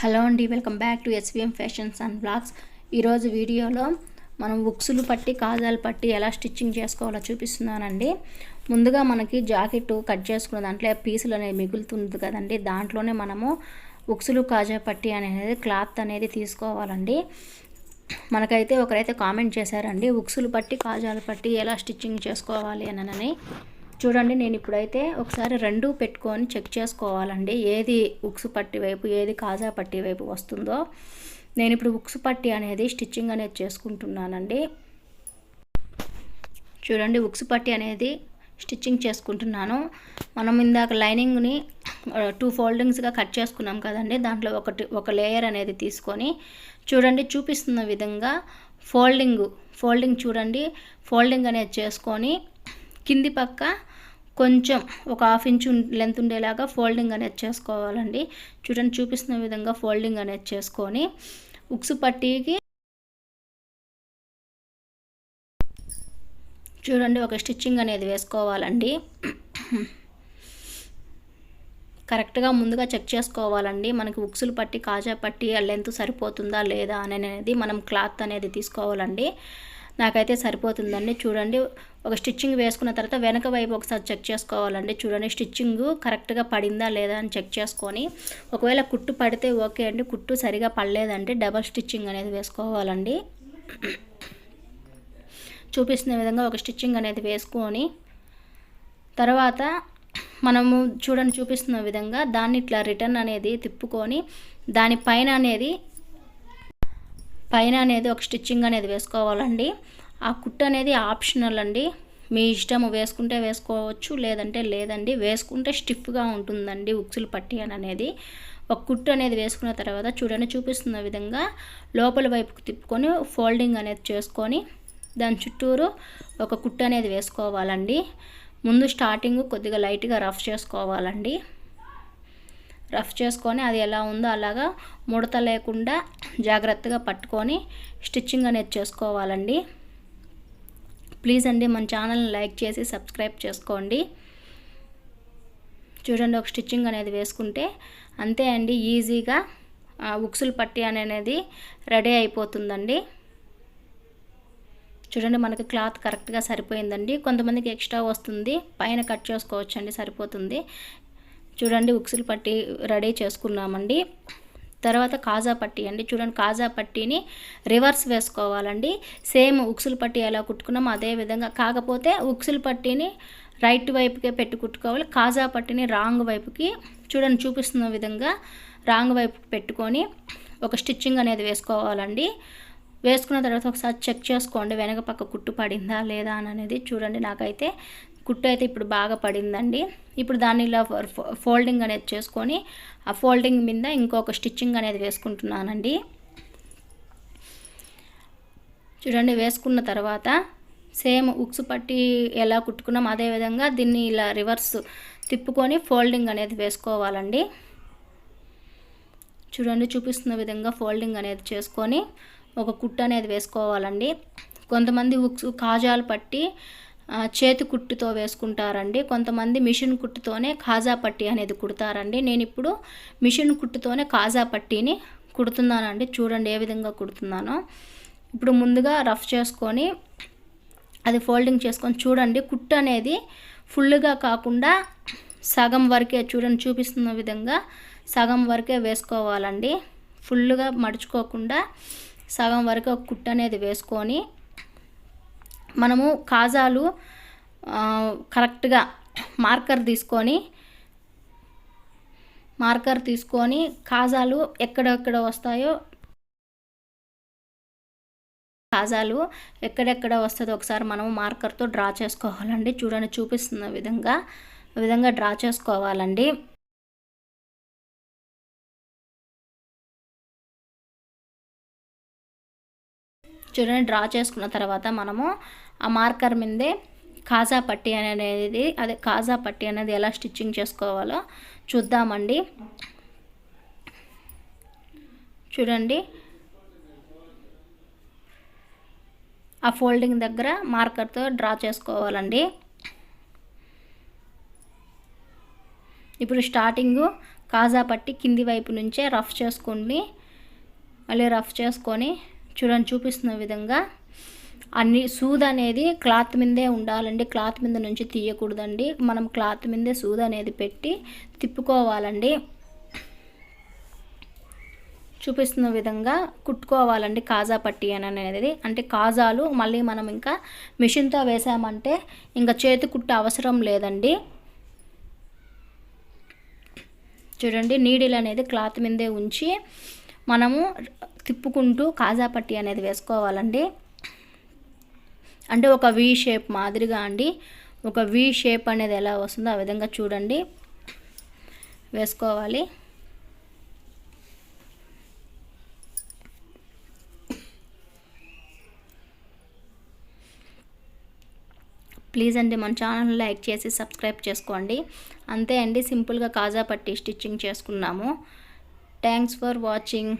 Hello అండి welcome back to SVM fashions and blogs ఈరోజు వీడియోలో మనం ఉక్సులు పట్టి కాజాలు పట్టి ఎలా స్టిచ్చింగ్ చేసుకోవాలో చూపిస్తున్నానండి. ముందుగా మనకి జాకెట్ కట్ చేసుకున్న దాంట్లో పీసులు అనేది మిగులుతుంది కదండి. దాంట్లోనే మనము ఉక్సులు కాజా పట్టి అనేది క్లాత్ అనేది తీసుకోవాలండి. మనకైతే ఒకరైతే కామెంట్ చేశారండి ఉక్సులు పట్టి కాజాలు పట్టి ఎలా స్టిచ్చింగ్ చేసుకోవాలి అని. చూడండి నేను ఇప్పుడైతే ఒకసారి రెండు పెట్టుకొని చెక్ చేసుకోవాలండి. ఏది ఉక్సు పట్టి వైపు ఏది కాజా పట్టి వైపు వస్తుందో. నేను ఇప్పుడు ఉక్సు పట్టి అనేది స్టిచ్చింగ్ అనేది చేసుకుంటున్నానండి. చూడండి ఉక్సు పట్టి అనేది స్టిచ్చింగ్ చేసుకుంటున్నాను. మనం ఇందాక లైనింగ్ని టూ ఫోల్డింగ్స్గా కట్ చేసుకున్నాం కదండి. దాంట్లో ఒకటి ఒక లేయర్ అనేది తీసుకొని చూడండి చూపిస్తున్న విధంగా ఫోల్డింగ్ ఫోల్డింగ్ చూడండి. ఫోల్డింగ్ అనేది చేసుకొని కింది పక్క కొంచెం ఒక హాఫ్ ఇంచు లెంత్ ఉండేలాగా ఫోల్డింగ్ అనేది చేసుకోవాలండి. చూడండి చూపిస్తున్న విధంగా ఫోల్డింగ్ అనేది చేసుకొని ఉక్సు పట్టీకి చూడండి ఒక స్టిచ్చింగ్ అనేది వేసుకోవాలండి. కరెక్ట్గా ముందుగా చెక్ చేసుకోవాలండి. మనకి ఉక్సులు పట్టి కాజా పట్టి లెంత్ సరిపోతుందా లేదా అనేది మనం క్లాత్ అనేది తీసుకోవాలండి. నాకైతే సరిపోతుందండి. చూడండి ఒక స్టిచ్చింగ్ వేసుకున్న తర్వాత వెనక వైపు ఒకసారి చెక్ చేసుకోవాలండి. చూడండి స్టిచ్చింగ్ కరెక్ట్గా పడిందా లేదా అని చెక్ చేసుకొని ఒకవేళ కుట్టు పడితే ఓకే అండి. కుట్టు సరిగా పడలేదంటే డబల్ స్టిచ్చింగ్ అనేది వేసుకోవాలండి. చూపిస్తున్న విధంగా ఒక స్టిచ్చింగ్ అనేది వేసుకొని తర్వాత మనము చూడండి చూపిస్తున్న విధంగా దాన్ని ఇట్లా రిటర్న్ అనేది తిప్పుకొని దానిపైన అనేది పైన అనేది ఒక స్టిచ్చింగ్ అనేది వేసుకోవాలండి. ఆ కుట్టు అనేది ఆప్షనల్ అండి. మీ ఇష్టం వేసుకుంటే వేసుకోవచ్చు లేదంటే లేదండి. వేసుకుంటే స్టిఫ్గా ఉంటుందండి ఉక్సులు పట్టి అని అనేది. ఒక కుట్టు అనేది వేసుకున్న తర్వాత చూడండి చూపిస్తున్న విధంగా లోపల వైపుకు తిప్పుకొని ఫోల్డింగ్ అనేది చేసుకొని దాని చుట్టూరు ఒక కుట్టు అనేది వేసుకోవాలండి. ముందు స్టార్టింగ్ కొద్దిగా లైట్గా రఫ్ చేసుకోవాలండి. రఫ్ చేసుకొని అది ఎలా ఉందో అలాగా ముడత లేకుండా జాగ్రత్తగా పట్టుకొని స్టిచ్చింగ్ అనేది చేసుకోవాలండి. ప్లీజ్ అండి మన ఛానల్ని లైక్ చేసి సబ్స్క్రైబ్ చేసుకోండి. చూడండి ఒక స్టిచ్చింగ్ అనేది వేసుకుంటే అంతే అండి ఈజీగా ఉక్సులు పట్టి అనేది రెడీ అయిపోతుందండి. చూడండి మనకి క్లాత్ కరెక్ట్గా సరిపోయిందండి. కొంతమందికి ఎక్స్ట్రా వస్తుంది. పైన కట్ చేసుకోవచ్చండి సరిపోతుంది. చూడండి ఉక్సులు పట్టి రెడీ చేసుకున్నామండి. తర్వాత కాజా పట్టి అండి. చూడండి కాజా పట్టీని రివర్స్ వేసుకోవాలండి. సేమ్ ఉక్సులు పట్టి ఎలా కుట్టుకున్నామో అదే విధంగా. కాకపోతే ఉక్సులు పట్టీని రైట్ వైపుకే పెట్టి కుట్టుకోవాలి. కాజా పట్టిని రాంగ్ వైపుకి చూడండి చూపిస్తున్న విధంగా రాంగ్ వైపుకి పెట్టుకొని ఒక స్టిచ్చింగ్ అనేది వేసుకోవాలండి. వేసుకున్న తర్వాత ఒకసారి చెక్ చేసుకోండి వెనక పక్క కుట్టు పడిందా లేదా అని అనేది చూడండి. నాకైతే కుట్టు అయితే ఇప్పుడు బాగా పడిందండి. ఇప్పుడు దాన్ని ఇలా ఫోల్డింగ్ అనేది చేసుకొని ఆ ఫోల్డింగ్ మీద ఇంకొక స్టిచ్చింగ్ అనేది వేసుకుంటున్నానండి. చూడండి వేసుకున్న తర్వాత సేమ్ ఉక్స్ పట్టి ఎలా కుట్టుకున్నాం అదేవిధంగా దీన్ని ఇలా రివర్స్ తిప్పుకొని ఫోల్డింగ్ అనేది వేసుకోవాలండి. చూడండి చూపిస్తున్న విధంగా ఫోల్డింగ్ అనేది చేసుకొని ఒక కుట్టు అనేది వేసుకోవాలండి. కొంతమంది ఉక్స్ కాజాలు పట్టి చేతి కుట్టుతో వేసుకుంటారండి. కొంతమంది మిషన్ కుట్టుతోనే కాజా పట్టి అనేది కుడతారండి. నేను ఇప్పుడు మిషన్ కుట్టుతోనే కాజా పట్టీని కుడుతున్నానండి. చూడండి ఏ విధంగా కుడుతున్నానో. ఇప్పుడు ముందుగా రఫ్ చేసుకొని అది ఫోల్డింగ్ చేసుకొని చూడండి. కుట్టు అనేది ఫుల్గా కాకుండా సగం వరకే చూడండి చూపిస్తున్న విధంగా సగం వరకే వేసుకోవాలండి. ఫుల్గా మడుచుకోకుండా సగం వరకు ఒక కుట్టు అనేది వేసుకొని మనము కాజాలు కరెక్ట్గా మార్కర్ తీసుకొని మార్కర్ తీసుకొని కాజాలు ఎక్కడెక్కడ వస్తాయో కాజాలు ఎక్కడెక్కడ వస్తుందో ఒకసారి మనము మార్కర్తో డ్రా చేసుకోవాలండి. చూడండి చూపిస్తున్న విధంగా విధంగా డ్రా చేసుకోవాలండి. చూడండి డ్రా చేసుకున్న తర్వాత మనము ఆ మార్కర్ మీదే కాజా పట్టి అనేది అదే కాజా పట్టి అనేది ఎలా స్టిచ్చింగ్ చేసుకోవాలో చూద్దామండి. చూడండి. ఆ ఫోల్డింగ్ దగ్గర మార్కర్తో డ్రా చేసుకోవాలండి. ఇప్పుడు స్టార్టింగు కాజా పట్టి కింది వైపు నుంచే రఫ్ చేసుకుని మళ్ళీ రఫ్ చేసుకొని చూడండి చూపిస్తున్న విధంగా అన్ని సూద్ అనేది క్లాత్ మీదే ఉండాలండి. క్లాత్ మీద నుంచి తీయకూడదండి. మనం క్లాత్ మీదే సూద్ అనేది పెట్టి తిప్పుకోవాలండి. చూపిస్తున్న విధంగా కుట్టుకోవాలండి కాజా పట్టి అని అనేది. అంటే కాజాలు మళ్ళీ మనం ఇంకా మిషన్తో వేసామంటే ఇంకా చేతి కుట్టు అవసరం లేదండి. చూడండి నీడిల్ అనేది క్లాత్ మీదే ఉంచి మనము తిప్పుకుంటూ కాజా పట్టి అనేది వేసుకోవాలండి. అంటే ఒక వి షేప్ మాదిరిగా అండి. ఒక వి షేప్ అనేది ఎలా వస్తుందో ఆ విధంగా చూడండి. వేసుకోవాలి. ప్లీజ్ అండి మన ఛానల్ లైక్ చేసి సబ్స్క్రైబ్ చేసుకోండి. అంతే అండి సింపుల్గా కాజా పట్టి స్టిచ్చింగ్ చేసుకున్నాము. Thanks for watching